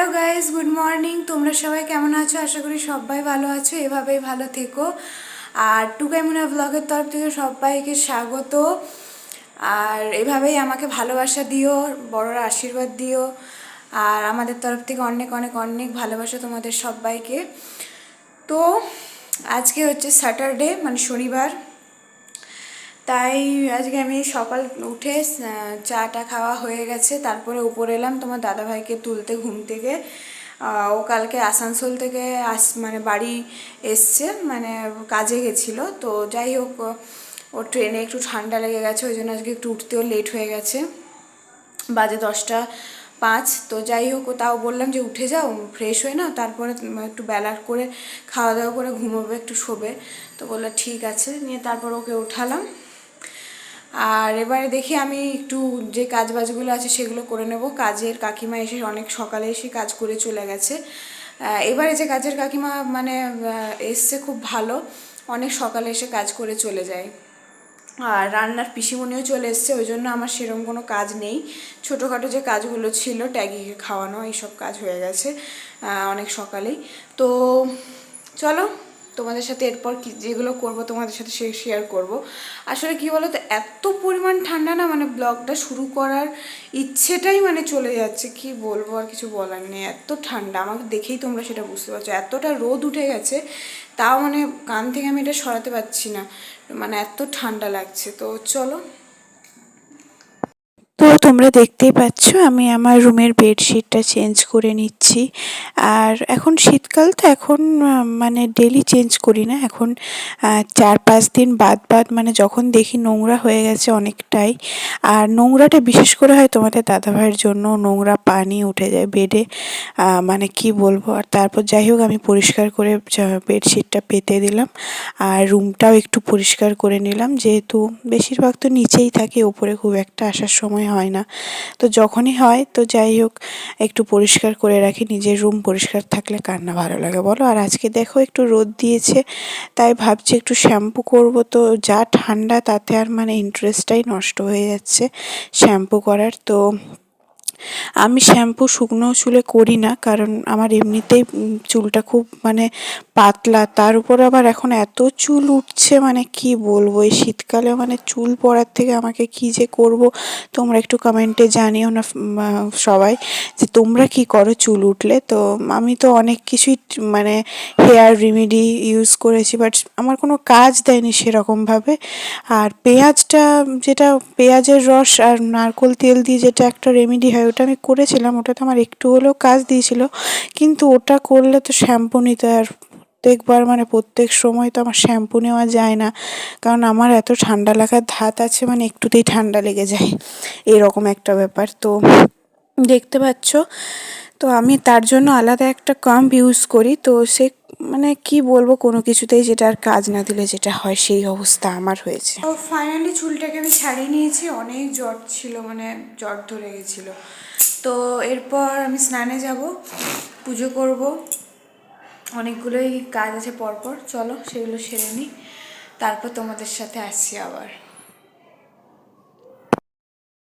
Hello guys good morning. তোমরা সবাই কেমন আছো? আশা করি সবাই ভালো আছো, এভাবেই ভালো থেকো। আর টুকাইমুনা ব্লগের তরফ থেকে সবাইকে স্বাগত। আর এভাবেই আমাকে ভালোবাসা দিও, বড়রা আশীর্বাদ দিও। আর আমাদের তরফ থেকে অনেক অনেক অনেক ভালোবাসা তোমাদের সবাইকে। তো আজকে হচ্ছে স্যাটারডে মানে শনিবার। তাই আজকে আমি সকাল উঠে চাটা খাওয়া হয়ে গেছে। তারপরে উপরে এলাম, তোমার দাদাভাইকে তুলতে ঘুম থেকে। ও কালকে আসানসোল থেকে আস মানে বাড়ি এসছে মানে কাজে গেছিল। তো যাই হোক, ও- ট্রেনে একটু ঠান্ডা লেগে গেছে, ওই জন্য আজকে একটু উঠতেও লেট হয়ে গেছে। বাজে দশটা পাঁচ। তো যাই হোক তাও বললাম যে উঠে যাও ফ্রেশ হয়ে নাও, তারপরে একটু বেলার করে খাওয়া দাওয়া করে ঘুমোবে, একটু শোবে। তো বলল ঠিক আছে, নিয়ে তারপর ওকে উঠালাম আর এবারে দেখি আমি একটু যে কাজ বাজগুলো আছে সেগুলো করে নেব। কাজের কাকিমা এসে অনেক সকালে এসে কাজ করে চলে গেছে। এবারে যে কাজের কাকিমা মানে এসছে খুব ভালো। অনেক সকালে এসে কাজ করে চলে যায়। আর রান্নার পিসিমণিও চলে এসছে, ওই জন্য আমার সেরকম কোনো কাজ নেই। ছোটোখাটো যে কাজগুলো ছিল ট্যাগিকে খাওয়ানো, এইসব কাজ হয়ে গেছে অনেক সকালেই। তো চলো তোমাদের সাথে এরপর কি, যেগুলো করব তোমাদের সাথে সে শেয়ার করব। আসলে কি বলো তো এত পরিমাণ ঠান্ডা না মানে ব্লগটা শুরু করার ইচ্ছেটাই মানে চলে যাচ্ছে। কি বলব, আর কিছু বলার নেই। এত ঠান্ডা, আমাকে দেখেই তোমরা সেটা বুঝতে পারছ। এতটা রোদ উঠে গেছে, তাও মানে কান থেকে আমি এটা সরাতে পারছি না। মানে এত ঠান্ডা লাগছে। তো চলো তোমরা দেখতেই পাচ্ছ, আমি আমার রুমের বেডশিটটা চেঞ্জ করে নিচ্ছি। আর এখন শীতকাল তো এখন মানে ডেলি চেঞ্জ করি না। এখন চার পাঁচ দিন বাদ বাদ মানে যখন দেখি নোংরা হয়ে গেছে অনেকটাই। আর নোংরাটা বিশেষ করে হয় তোমাদের দাদাভাইয়ের জন্য, নোংরা পানি উঠে যায় বেডে মানে কি বলব? আর তারপর যাই হোক, আমি পরিষ্কার করে বেডশিটটা পেতে দিলাম। আর রুমটাও একটু পরিষ্কার করে নিলাম। যেহেতু বেশিরভাগ তো নিচেই থাকে, ওপরে খুব একটা আসার সময় হয় না। তো যখনই হয়, তো যাই হোক, একটু পরিষ্কার করে রাখি, নিজের রুম পরিষ্কার থাকলে কান্না ভালো লাগে, বলো? আর আজকে দেখো একটু রোদ দিয়েছে, তাই ভাবছি একটু শ্যাম্পু করব। তো যা ঠান্ডা, তাতে আর মানে ইন্টারেস্টটাই নষ্ট হয়ে যাচ্ছে শ্যাম্পু করার। তো আমি শ্যাম্পু শুকনো চুলে করি না, কারণ আমার এমনিতেই চুলটা খুব মানে পাতলা। তার উপর আবার এখন এত চুল উঠছে মানে কি বলব? এই শীতকালে মানে চুল পড়ার থেকে আমাকে কি যে করব? তোমরা একটু কমেন্টে জানিও না সবাই, যে তোমরা কি করো চুল উঠলে? তো আমি তো অনেক কিছুই মানে হেয়ার রেমেডি ইউজ করেছি, বাট আমার কোনো কাজ দেয়নি সেরকমভাবে। আর পেঁয়াজটা, যেটা পেঁয়াজের রস আর নারকোল তেল দিয়ে যেটা একটা রেমেডি হয় ওটা আমি করেছিলাম, ওটাতে আমার একটু হলেও কাজ দিয়েছিল। কিন্তু ওটা করলে তো শ্যাম্পু নিতে আর প্রত্যেকবার মানে প্রত্যেক সময় তো আমার শ্যাম্পু নেওয়া যায় না। কারণ আমার এত ঠান্ডা লাগার ধাত আছে মানে একটুতেই ঠান্ডা লেগে যায়। এরকম একটা ব্যাপার। তো দেখতে পাচ্ছ, তো আমি তার জন্য আলাদা একটা কাম্প ইউজ করি। তো সে মানে কি বলব, কোনো কিছুতেই যেটা আর কাজ না দিলে যেটা হয় সেই অবস্থা আমার হয়েছে। তো ফাইনালি চুলটাকে আমি ছাড়িয়ে নিয়েছি, অনেক জ্বর ছিল মানে জ্বর ধরে গেছিল। তো এরপর আমি স্নানে যাব, পুজো করব, অনেকগুলোই কাজ আছে পরপর, চলো সেগুলো সেরে নিই, তারপর তোমাদের সাথে আসছি আবার।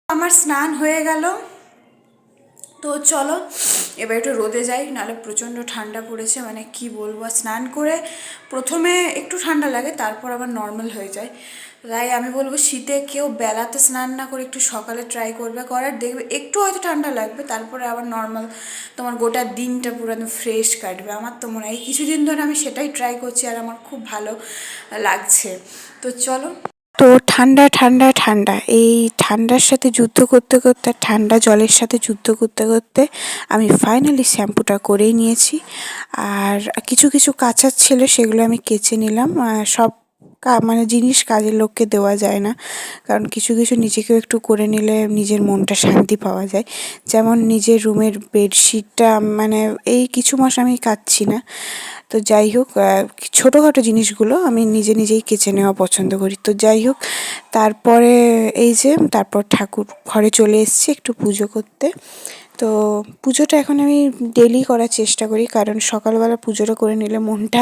আমার স্নান হয়ে গেল তো চলো, এবার একটু রোদে যাই, নাহলে প্রচণ্ড ঠান্ডা পড়েছে মানে কি বলব স্নান করে প্রথমে একটু ঠান্ডা লাগে, তারপর আবার নর্মাল হয়ে যায়। তাই আমি বলব শীতে কেউ বেলাতে স্নান না করে একটু সকালে ট্রাই করবে, করার দেখবে, একটু হয়তো ঠান্ডা লাগবে, তারপরে আবার নর্মাল তোমার গোটা দিনটা পুরো একদম ফ্রেশ কাটবে। আমার তো মনে হয়, কিছুদিন ধরে আমি সেটাই ট্রাই করছি, আর আমার খুব ভালো লাগছে। তো চলো। তো ঠান্ডা ঠান্ডা ঠান্ডা। এই ঠান্ডার সাথে যুদ্ধ করতে করতে, ঠান্ডা জলের সাথে যুদ্ধ করতে করতে আমি ফাইনালি শ্যাম্পুটা করেই নিয়েছি। আর কিছু কিছু কাঁচার ছিল সেগুলো আমি কেচে নিলাম। সব মানে জিনিস কাজের লোককে দেওয়া যায় না। কারণ কিছু কিছু নিজেকেও একটু করে নিলে নিজের মনটা শান্তি পাওয়া যায়। যেমন নিজের রুমের বেডশিটটা মানে এই কিছু মাস আমি কাচ্ছি না। তো যাই হোক ছোটোখাটো জিনিসগুলো আমি নিজে নিজেই কেচে নেওয়া পছন্দ করি। তো যাই হোক, তারপরে এই যে, তারপর ঠাকুর ঘরে চলে এসেছি একটু পুজো করতে। তো পুজোটা এখন আমি ডেলি করার চেষ্টা করি, কারণ সকালবেলা পুজোটা করে নিলে মনটা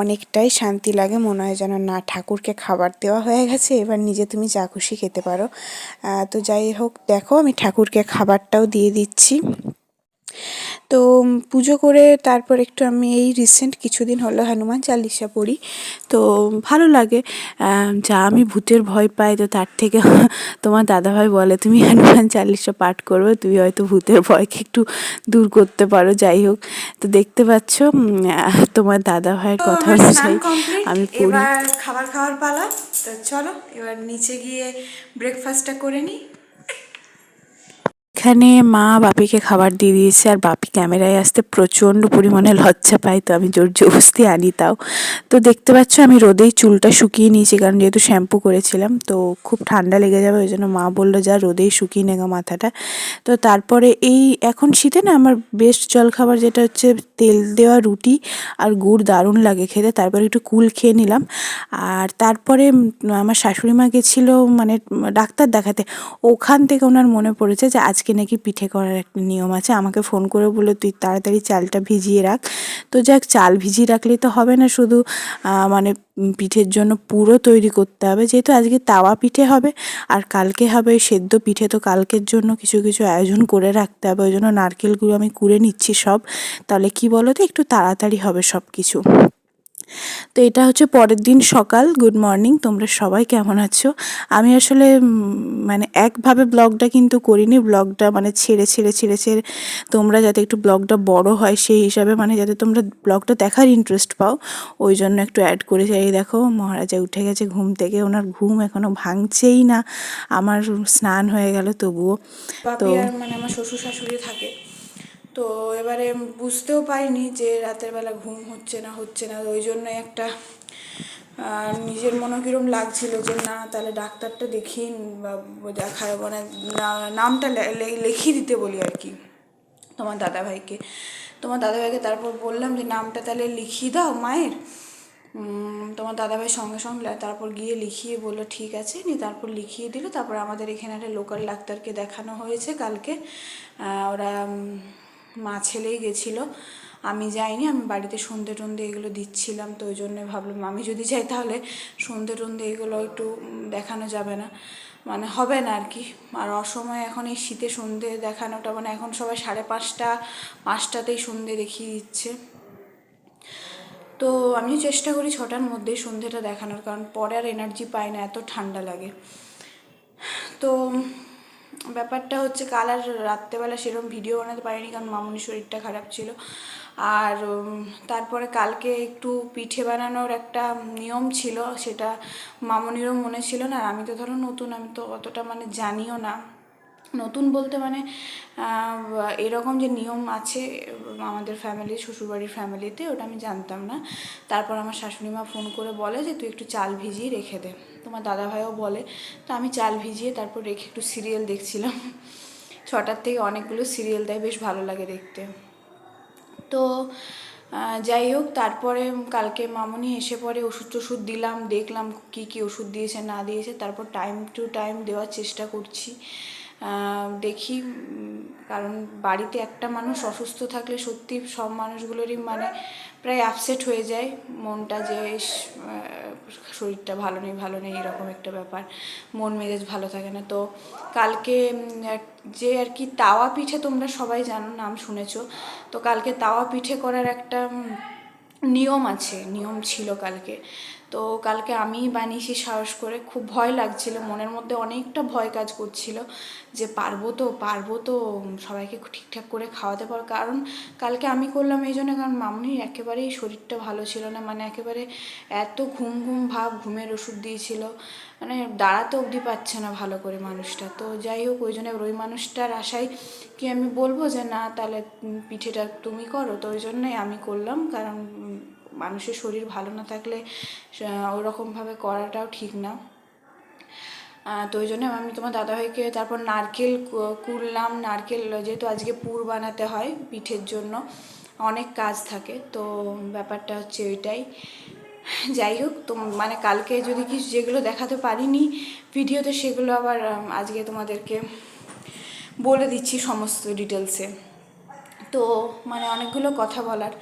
অনেকটাই শান্তি লাগে, মনে হয় যেন না, ঠাকুরকে খাবার দেওয়া হয়ে গেছে, এবার নিজে তুমি যা খুশি খেতে পারো। তো যাই হোক, দেখো আমি ঠাকুরকে খাবারটাও দিয়ে দিচ্ছি। তো পুজো করে তারপর একটু আমি এই রিসেন্ট কিছুদিন হলো হনুমান চালিসা পড়ি। তো ভালো লাগে। যা আমি ভূতের ভয় পাই তো তার থেকে তোমার দাদাভাই বলে তুমি হনুমান চালিসা পাঠ করবে তুমি হয়তো ভূতের ভয়কে একটু দূর করতে পারো। যাই হোক তো দেখতে পাচ্ছ তোমার দাদাভাইয়ের কথা অনুযায়ী আমি পড়ি। খাবার খাওয়ার পালা। তো চলো এবার নিচে গিয়ে ব্রেকফাস্টটা করে নিই এখানে মা বাপিকে খাবার দিয়ে দিয়েছে আর বাপি ক্যামেরায় আসতে প্রচণ্ড পরিমাণে লজ্জা পায়, তো আমি জোর জবস্তি আনি তাও। তো দেখতে পাচ্ছ আমি রোদেই চুলটা শুকিয়ে নিয়েছি, কারণ যেহেতু শ্যাম্পু করেছিলাম, তো খুব ঠান্ডা লেগে যাবে, ওই জন্য মা বলল, যা, রোদেই শুকিয়ে নেগা মাথাটা। তো তারপরে এই এখন শীতে না আমার বেস্ট জলখাবার যেটা হচ্ছে তেল দেওয়া রুটি আর গুড় দারুণ লাগে খেতে, তারপরে একটু কুল খেয়ে নিলাম। আর তারপরে আমার শাশুড়ি মা গেছিল মানে ডাক্তার দেখাতে, ওখান থেকে ওনার মনে পড়েছে যে আজকে নাকি পিঠে করার একটা নিয়ম আছে। আমাকে ফোন করে বলল, তুই তাড়াতাড়ি চালটা ভিজিয়ে রাখ। তো যাক, চাল ভিজিয়ে রাখলে তো হবে না, শুধু মানে পিঠের জন্য পুরো তৈরি করতে হবে। যেহেতু আজকে তাওয়া পিঠে হবে, আর কালকে হবে সেদ্ধ পিঠে, তো কালকের জন্য কিছু কিছু আয়োজন করে রাখতে হবে। ওই জন্য নারকেলগুলো আমি কুড়ে নিচ্ছি সব। তাহলে কি বলো তো, একটু তাড়াতাড়ি হবে সব কিছু তো এটা হচ্ছে পরের দিন সকাল। গুড মর্নিং তোমরা সবাই কেমন আছো? আমি আসলে মানে একভাবে ব্লগটা কিন্তু করিনি। ব্লগটা মানে ছেড়ে ছেড়ে ছেড়ে ছেড়ে তোমরা যাতে একটু ব্লগটা বড় হয় সেই হিসাবে মানে যাতে তোমরা ব্লগটা দেখার ইন্টারেস্ট পাও ওই জন্য একটু অ্যাড করে যাই দেখো মহারাজা উঠে গেছে ঘুম থেকে। ওনার ঘুম এখনও ভাঙছেই না। আমার স্নান হয়ে গেল তবুও। তো মানে আমার শ্বশুর শাশুড়ি থাকে। তো এবারে বুঝতেও পারিনি যে রাতের বেলা ঘুম হচ্ছে না হচ্ছে না। ওই জন্য একটা নিজের মনে কিরম লাগছিল যে না, তাহলে ডাক্তারটা দেখিয়ে বা দেখায় মানে নামটা লিখিয়ে দিতে বলি আর কি তোমার দাদাভাইকে। তোমার দাদাভাইকে তারপর বললাম যে, নামটা তাহলে লিখিয়ে দাও মায়ের। তোমার দাদাভাই সঙ্গে সঙ্গে তারপর গিয়ে লিখিয়ে বলল, ঠিক আছে। নিয়ে তারপর লিখিয়ে দিল। তারপর আমাদের এখানে একটা লোকাল ডাক্তারকে দেখানো হয়েছে কালকে। ওরা মা ছেলেই গেছিল। আমি যাইনি, আমি বাড়িতে সন্ধে টন্ধে এগুলো দিচ্ছিলাম, তো ওই জন্যে ভাবলাম আমি যদি যাই তাহলে সন্ধে টন্ধে এগুলো একটু দেখানো যাবে না। মানে হবে না আর কি। আর অসময়ে এখন এই শীতে সন্ধে দেখানোটা মানে এখন সবাই সাড়ে পাঁচটা, পাঁচটাতেই সন্ধে দেখিয়ে দিচ্ছে। তো আমি চেষ্টা করি ছটার মধ্যেই সন্ধেটা দেখানোর, কারণ পরে আর এনার্জি পাই না, এত ঠান্ডা লাগে। তো ব্যাপারটা হচ্ছে কাল আর রাত্রেবেলা সেরকম ভিডিও বানাতে পারিনি কারণ মামুনির শরীরটা খারাপ ছিল। আর তারপরে কালকে একটু পিঠে বানানোর একটা নিয়ম ছিল, সেটা মামুনিরও মনে ছিল না। আর আমি তো ধরো নতুন, আমি তো অতটা মানে জানিও না। নতুন বলতে মানে এরকম যে নিয়ম আছে, আমাদের ফ্যামিলি শ্বশুরবাড়ির ফ্যামিলিতে ওটা আমি জানতাম না। তারপর আমার শাশুড়ি মা ফোন করে বলে যে, তুই একটু চাল ভিজিয়ে রেখে দে। তোমার দাদাভাইও বলে, তো আমি চাল ভিজিয়ে তারপর রেখে একটু সিরিয়াল দেখছিলাম। ছটার থেকে অনেকগুলো সিরিয়াল দেয়, বেশ ভালো লাগে দেখতে। তো যাই হোক, তারপরে কালকে মামনি এসে পরে ওষুধ টষুধ দিলাম, দেখলাম কি কি ওষুধ দিয়েছে, না দিয়েছে, তারপর টাইম টু টাইম দেওয়ার চেষ্টা করছি। দেখি কারণ বাড়িতে একটা মানুষ অসুস্থ থাকলে সত্যি সব মানুষগুলোরই মানে প্রায় আপসেট হয়ে যায়। মনটা যে শরীরটা ভালো নেই ভালো নেই, এরকম একটা ব্যাপার। মন মেজাজ ভালো থাকে না। তো কালকে যে আর কি তাওয়া পিঠে তোমরা সবাই জানো, নাম শুনেছো। তো কালকে তাওয়া পিঠে করার একটা নিয়ম আছে, নিয়ম ছিল কালকে। তো কালকে আমি বানিয়েছি সাহস করে। খুব ভয় লাগছিল, মনের মধ্যে অনেকটা ভয় কাজ করছিল যে পারব তো পারব তো, সবাইকে ঠিকঠাক করে খাওয়াতে পারব। কারণ কালকে আমি করলাম এই জন্য, কারণ মামনির একেবারেই শরীরটা ভালো ছিল না মানে একেবারে এত ঘুম ঘুম ভাব, ঘুমের ওষুধ দিয়েছিল। মানে দাঁড়াতে অবধি পাচ্ছে না ভালো করে মানুষটা। তো যাই হোক, ওই জন্য ওই মানুষটার আশায় কি আমি বলব যে, না, তাহলে পিঠেটা তুমি করো। তো ওই জন্যই আমি করলাম, কারণ মানুষের শরীর ভালো না থাকলে ওরকমভাবে করাটাও ঠিক না। তো ওই জন্য আমি তোমার দাদাভাইকে তারপর নারকেল কুড়লাম নারকেল যেহেতু আজকে পুর বানাতে হয় পিঠের জন্য, অনেক কাজ থাকে। তো ব্যাপারটা হচ্ছে ওইটাই। যাই হোক, তো মানে কালকে যদি কিছু যেগুলো দেখাতে পারিনি, ভিডিওতে সেগুলো আবার আজকে তোমাদেরকে বলে দিচ্ছি সমস্ত ডিটেলসে তো মানে অনেকগুলো কথা বলার।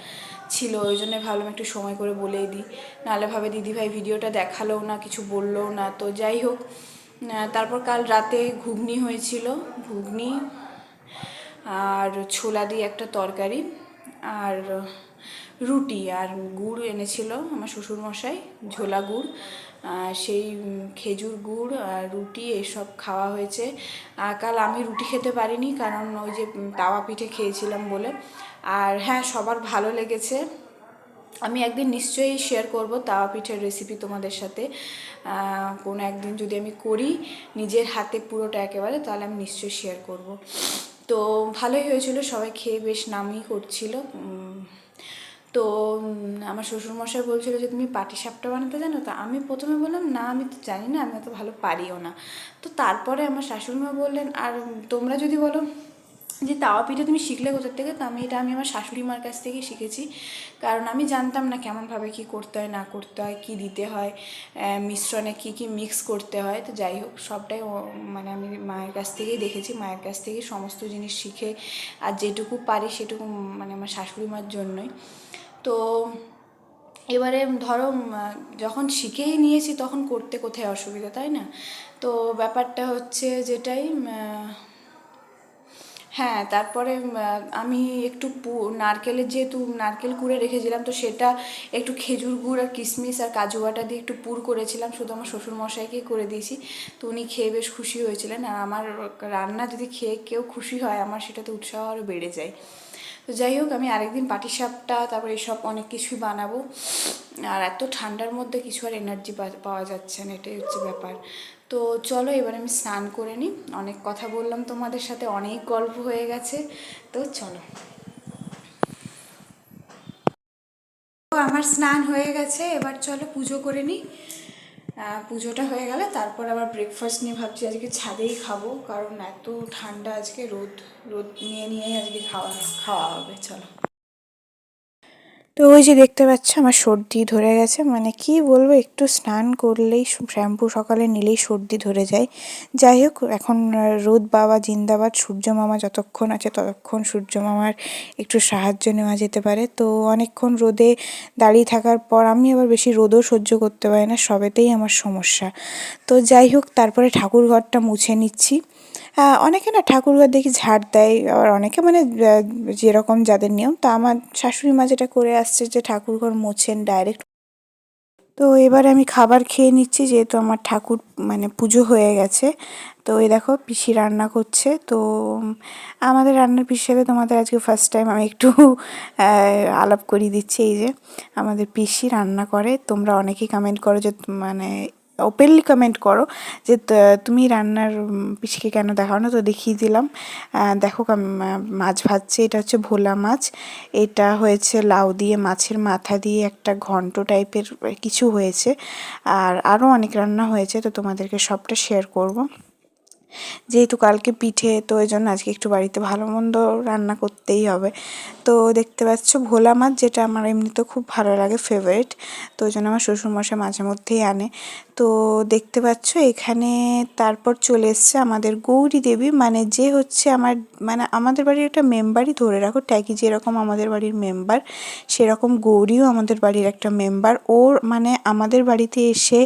ছিল, ওই জন্য ভাবলাম একটু সময় করে বলেই দিই। নাহলে ভাবে দিদিভাই ভিডিওটা দেখালেও না, কিছু বললেও না। তো যাই হোক তারপর কাল রাতে ঘুগনি হয়েছিল, ঘুগনি আর ছোলা দিয়ে একটা তরকারি আর রুটি আর গুড় এনেছিল আমার শ্বশুরমশাই, ঝোলা গুড়। সেই খেজুর গুড় আর রুটি এসব খাওয়া হয়েছে। কাল আমি রুটি খেতে পারিনি কারণ ওই যে তাওয়া পিঠে খেয়েছিলাম বলে। আর হ্যাঁ সবার ভালো লেগেছে। আমি একদিন নিশ্চয়ই শেয়ার করব তাওয়া পিঠের রেসিপি তোমাদের সাথে। কোনো একদিন যদি আমি করি নিজের হাতে পুরোটা একেবারে, তাহলে আমি নিশ্চয়ই শেয়ার করব। তো ভালোই হয়েছিল, সবাই খেয়ে বেশ নামই করছিল। তো আমার শ্বশুরমশাই বলছিল যে, তুমি পাটি সাপটা বানাতে জানো? তো আমি প্রথমে বললাম, না, আমি তো জানি না, আমি অত ভালো পারিও না। তো তারপরে আমার শাশুড়িমা বললেন, আর তোমরা যদি বলো। যে তাওয়া পিঠে তুমি শিখলে কোথার থেকে, তো আমি, এটা আমি আমার শাশুড়ি মার কাছ থেকেই শিখেছি। কারণ আমি জানতাম না কেমনভাবে কী করতে হয়, না করতে হয়, কী দিতে হয় মিশ্রণে কী কী মিক্স করতে হয়। তো যাই হোক, সবটাই মানে আমি মায়ের কাছ থেকেই দেখেছি। মায়ের কাছ থেকেই সমস্ত জিনিস শিখে, আর যেটুকু পারি সেটুকু মানে আমার শাশুড়ি মার জন্যই। তো এবারে ধরো যখন শিখেই নিয়েছি, তখন করতে কোথায় অসুবিধা, তাই না? তো ব্যাপারটা হচ্ছে যেটাই হ্যাঁ তারপরে আমি একটু নারকেলের যেহেতু নারকেল কুড়ে রেখেছিলাম, তো সেটা একটু খেজুর গুড় আর কিশমিশ আর কাজু বাটা দিয়ে একটু পুর করেছিলাম, শুধু আমার শ্বশুরমশাইকেই করে দিয়েছি। তো উনি খেয়ে বেশ খুশি হয়েছিলেন। আর আমার রান্না যদি খেয়ে কেউ খুশি হয়, আমার সেটাতে উৎসাহ আরও বেড়ে যায়। যাই হোক, আমি আরেকদিন পাটিসাপটা তারপর এসব অনেক কিছুই বানাবো। আর এত ঠান্ডার মধ্যে কিছু আর এনার্জি পাওয়া যাচ্ছে না, এটাই হচ্ছে ব্যাপার। তো চলো, এবার আমি স্নান করে নিই। অনেক কথা বললাম তোমাদের সাথে, অনেক গল্প হয়ে গেছে। তো চলো। তো আমার স্নান হয়ে গেছে, এবার চলো পুজো করে নিই। পুজোটা হয়ে গেলে তারপর আবার ব্রেকফাস্ট নিয়ে ভাবছি আজকে ছাদেই খাব, কারণ এত ঠান্ডা আজকে রোদ রোদ নিয়ে নিয়েই আজকে খাওয়া খাওয়া হবে, চলো। তো ওই যে দেখতে পাচ্ছ আমার সর্দি ধরে গেছে। মানে কি বলব, একটু স্নান করলেই শ্যাম্পু সকালে নিলেই সর্দি ধরে যায়। যাই হোক, এখন রোদ বাবা, জিন্দাবাদ। সূর্য মামা যতক্ষণ আছে ততক্ষণ সূর্য মামার একটু সাহায্য নেওয়া যেতে পারে। তো অনেকক্ষণ রোদে দাঁড়িয়ে থাকার পর আমি আবার বেশি রোদও সহ্য করতে পারি না, সবেতেই আমার সমস্যা। তো যাই হোক, তারপরে ঠাকুর ঘরটা মুছে নিচ্ছি। অনেকে না ঠাকুরঘর দেখি ঝাড় দেয়, আবার অনেকে মানে যেরকম যাদের নিয়ম। তা আমার শাশুড়ি মা যেটা করে আসছে যে ঠাকুরঘর মোছেন ডাইরেক্ট তো এবার আমি খাবার খেয়ে নিচ্ছি, যেহেতু আমার ঠাকুর মানে পুজো হয়ে গেছে। তো এই দেখো, পিসি রান্না করছে। তো আমাদের রান্নার পিসির সাথে তোমাদের আজকে ফার্স্ট টাইম আমি একটু আলাপ করিয়ে দিচ্ছি। এই যে, আমাদের পিসি রান্না করে। তোমরা অনেকেই কমেন্ট করো যে মানে ওপেনলি কমেন্ট করো যে তুমি রান্নার পিসিকে কেন দেখাও না? তো দেখিয়ে দিলাম। দেখো মাছ ভাজছে। এটা হচ্ছে ভোলা মাছ। এটা হয়েছে লাউ দিয়ে, মাছের মাথা দিয়ে একটা ঘন্ট টাইপের কিছু হয়েছে। আর আরও অনেক রান্না হয়েছে, তো তোমাদেরকে সবটা শেয়ার করব। যেহেতু কালকে পিঠে, তো ওই জন্য আজকে একটু বাড়িতে ভালো মন্দ রান্না করতেই হবে। তো দেখতে পাচ্ছ ভোলা মাছ, যেটা আমার এমনিতে খুব ভালো লাগে ফেভারিট তো ওই জন্য আমার শ্বশুরমশাই মাঝে মধ্যেই আনে। তো দেখতে পাচ্ছ, এখানে তারপর চলে এসছে আমাদের গৌরী দেবী। মানে যে হচ্ছে আমার মানে আমাদের বাড়ির একটা মেম্বারই ধরে রাখো, ট্যাগি যেরকম আমাদের বাড়ির মেম্বার, সেরকম গৌরীও আমাদের বাড়ির একটা মেম্বার। ওর মানে আমাদের বাড়িতে এসে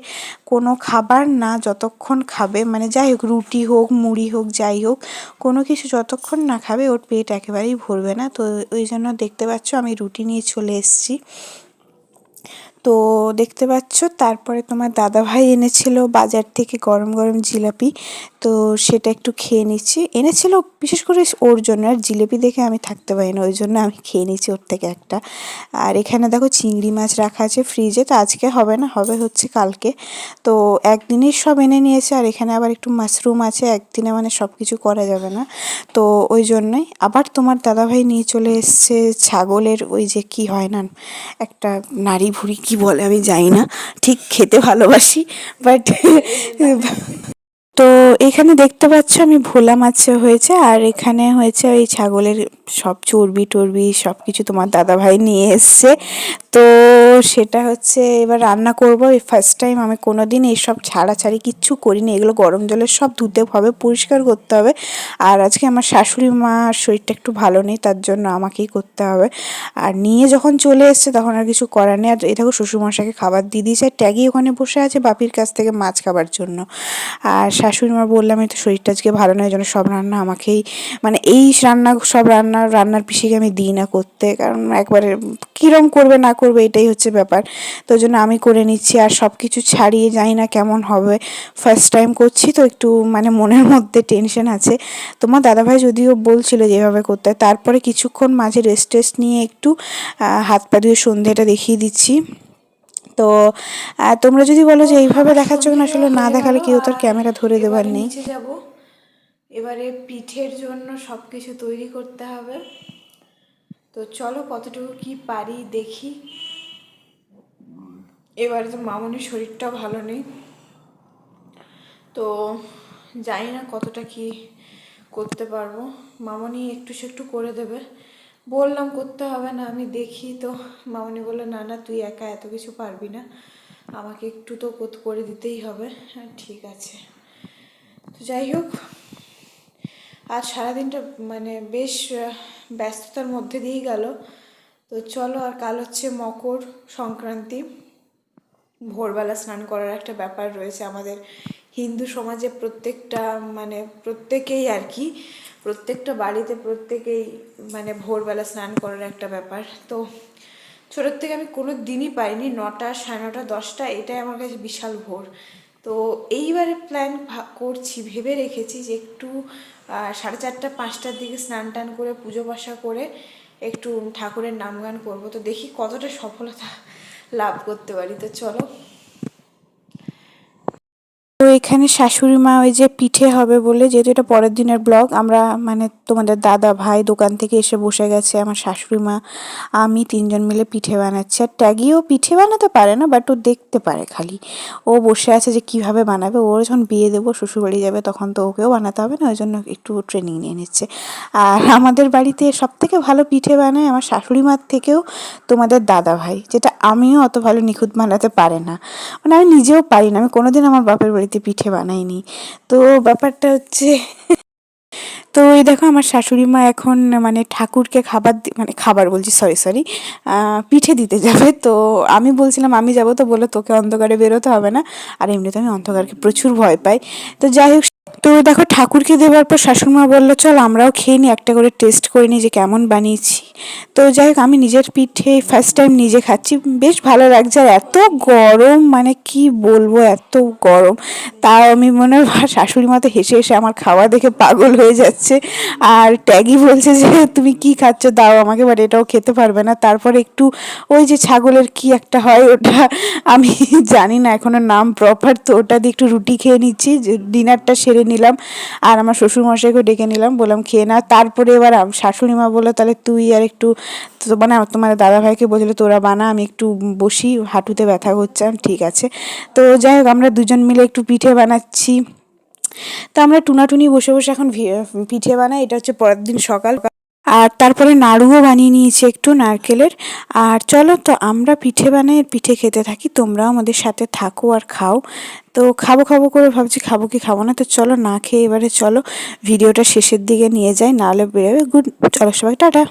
কোনো খাবার না যতক্ষণ খাবে মানে যাই হোক রুটি হোক, মুড়ি হোক, যাই হোক, কোনো কিছু যতক্ষণ না খাবে, ওর পেট একেবারেই ভরবে না। তো ওই জন্য দেখতে পাচ্ছ আমি রুটি নিয়ে চলে এসেছি। তো দেখতে পাচ্ছ, তারপরে তোমার দাদাভাই এনেছিল বাজার থেকে গরম গরম জিলাপি। তো সেটা একটু খেয়ে নিচ্ছি। এনেছিল বিশেষ করে ওর জন্য, আর জিলিপি দেখে আমি থাকতে পারি না, ওই জন্য আমি খেয়ে নিচ্ছি ওর থেকে একটা। আর এখানে দেখো চিংড়ি মাছ রাখা আছে ফ্রিজে, তো আজকে হবে না, হবে হচ্ছে কালকে। তো একদিনেই সব এনে নিয়েছে, আর এখানে আবার একটু মাশরুম আছে, একদিনে মানে সব কিছু করা যাবে না। তো ওই জন্যই আবার তোমার দাদাভাই নিয়ে চলে এসছে ছাগলের ওই যে কি হয় না, একটা নাড়ি ভুড়ি কি বলে আমি জানি না। ঠিক খেতে ভালোবাসি বাট তো এখানে দেখতে পাচ্ছ আমি ভোলা মাছ হয়েছে, আর এখানে হয়েছে ওই ছাগলের সব চর্বি টর্বি সব কিছু তোমার দাদাভাই নিয়ে এসছে। তো সেটা হচ্ছে এবার রান্না করব। এই ফার্স্ট টাইম আমি কোনো দিন এইসব ছাড়াছাড়ি কিচ্ছু করিনি। এগুলো গরম জলে সব ধুতে হবে, পরিষ্কার করতে হবে। আর আজকে আমার শাশুড়ি মার শরীরটা একটু ভালো নেই, তার জন্য আমাকেই করতে হবে। আর নিয়ে যখন চলে এসছে তখন আর কিছু করার নেই। আর এই দেখো শ্বশুরমশাইকে খাবার দিয়ে দিয়েছে। আর ট্যাগি ওখানে বসে আছে বাপির কাছ থেকে মাছ খাবার জন্য। আর শাশুড়ি মা বললাম এই তো শরীরটা আজকে ভালো নয় জন্য সব রান্না আমাকেই মানে এই রান্না, সব রান্না রান্নার পিসিকে আমি দিই না করতে। কারণ একবারে কীরম করবে, না করবে, এটাই হচ্ছে ব্যাপার। তো জন্য আমি করে নিচ্ছি আর সব কিছু ছাড়িয়ে যাই না কেমন হবে। ফার্স্ট টাইম করছি তো একটু মানে মনের মধ্যে টেনশন আছে। তোমার দাদাভাই যদিও বলছিল যেভাবে করতে, তারপরে কিছুক্ষণ মাঝে রেস্ট টেস্ট নিয়ে একটু হাত পা ধুয়ে সন্ধেটা দেখিয়ে দিচ্ছি। তো তোমরা যদি বলো যে এইভাবে দেখাচ্ছ না আসলে না দেখালে কেউ তোর ক্যামেরা ধরে এবারে নেই। যাব। এবারে পিঠের জন্য সব কিছু তৈরি করতে হবে। তো চলো কতটুকু কি পারি দেখি। এবারে তো মামনির শরীরটা ভালো নেই। তো জানি না কতটা কি করতে পারব। মামনি একটু সে একটু করে দেবে। বললাম করতে হবে না, আমি দেখি তো। মামনি বলল, না না, তুই একা এত কিছু পারবি না। আমাকে একটু তো করে দিতেই হবে। হ্যাঁ ঠিক আছে। তো যাই হোক আজ সারাদিনটা মানে বেশ ব্যস্ততার মধ্যে দিয়েই গেল। তো চলো আর কাল হচ্ছে মকর সংক্রান্তি। ভোরবেলা স্নান করার একটা ব্যাপার রয়েছে আমাদের। হিন্দু সমাজে প্রত্যেকটা মানে প্রত্যেকেই আর কি, প্রত্যেকটা বাড়িতে প্রত্যেকেই মানে ভোরবেলা স্নান করার একটা ব্যাপার। তো ছোটোর থেকে আমি কোনো দিনই পাইনি, নটা, সাড়ে নটা, দশটা, এটাই আমার কাছে বিশাল ভোর। তো এইবারে প্ল্যান করছি, ভেবে রেখেছি যে একটু সাড়ে চারটা, পাঁচটার দিকে স্নান টান করে, পুজো পাশা করে একটু ঠাকুরের নাম গান করব। তো দেখি কতটা সফলতা লাভ করতে পারি। তো চলো এখানে শাশুড়ি মা ওই যে পিঠে হবে বলে, যেহেতু এটা পরের দিনের ব্লগ, আমরা মানে তোমাদের দাদা ভাই দোকান থেকে এসে বসে গেছে, আমার শাশুড়ি মা, আমি তিনজন মিলে পিঠে বানাচ্ছি। আর ট্যাগিও পিঠে বানাতে পারে না বাট ও দেখতে পারে খালি। ও বসে আছে যে কীভাবে বানাবে ওর যখন বিয়ে দেবো, শ্বশুরবাড়ি যাবে, তখন তো ওকেও বানাতে হবে না, ওই জন্য একটু ট্রেনিং নিয়ে নিচ্ছে। আর আমাদের বাড়িতে সব থেকে ভালো পিঠে বানায় আমার শাশুড়ি মার থেকেও তোমাদের দাদা ভাই, যেটা আমিও অত ভালো নিখুঁত বানাতে পারে না। মানে আমি নিজেও পারি না, আমি কোনোদিন আমার বাপের বাড়িতে পিঠে বানাইনি। তো ব্যাপারটা হচ্ছে, তো এই দেখো আমার শাশুড়ি মা এখন মানে ঠাকুরকে খাবার মানে খাবার বলছি সরি সরি পিঠে দিতে যাবে। তো আমি বলছিলাম, আমি যাব তো বলে তোকে অন্ধকারে বেরোতে হবে না। আর এমনিতে আমি অন্ধকারকে প্রচুর ভয় পাই। তো যাই হোক, তো দেখো ঠাকুরকে দেওয়ার পর শাশুড়িমা বলল, চল আমরাও খেয়ে নিই একটা করে টেস্ট করে নিই যে কেমন বানিয়েছি। তো যাই হোক আমি নিজের পিঠে ফার্স্ট টাইম নিজে খাচ্ছি। বেশ ভালো লাগছে আর এত গরম মানে কি বলব, এত গরম। তাও আমি মনে হয় শাশুড়ি মা তো হেসে হেসে আমার খাওয়া দেখে পাগল হয়ে যাচ্ছে। আর ট্যাগি বলছে যে, তুমি কি খাচ্ছ? দাও আমাকে বাট এটাও খেতে পারবে না। তারপরে একটু ওই যে ছাগলের কি একটা হয়, ওটা আমি জানি না এখনও নাম প্রপার তো ওটা দিয়ে একটু রুটি খেয়ে নিচ্ছি। ডিনারটা সেরে নিলাম। আর আমার শ্বশুরমশাইকেও ডেকে নিলাম, বললাম, খেয়ে না তারপরে এবার শাশুড়ি মা বলল, তাহলে তুই আর একটু তো মানে তোমার দাদা ভাইকে বলছিল, তোরা বানা, আমি একটু বসি, হাঁটুতে ব্যথা করছে ঠিক আছে। তো যাই হোক, আমরা দুজন মিলে একটু পিঠে বানাচ্ছি। তো আমরা টুনাটুনি বসে বসে এখন পিঠে বানাই, এটা হচ্ছে পরের দিন সকাল। আর তারপরে নাড়ুও বানিয়ে নিয়েছি একটু নারকেলের। আর চলো, তো আমরা পিঠে বানাই পিঠে খেতে থাকি, তোমরাও আমাদের সাথে থাকো আর খাও। তো খাব খাব করে ভাবছি, খাব কি খাব না, তো চলো না খেয়ে এবারে চলো, ভিডিওটা শেষের দিকে নিয়ে যাই নাহলে বেরোবে। গুড, চলো সবাই, টাটা।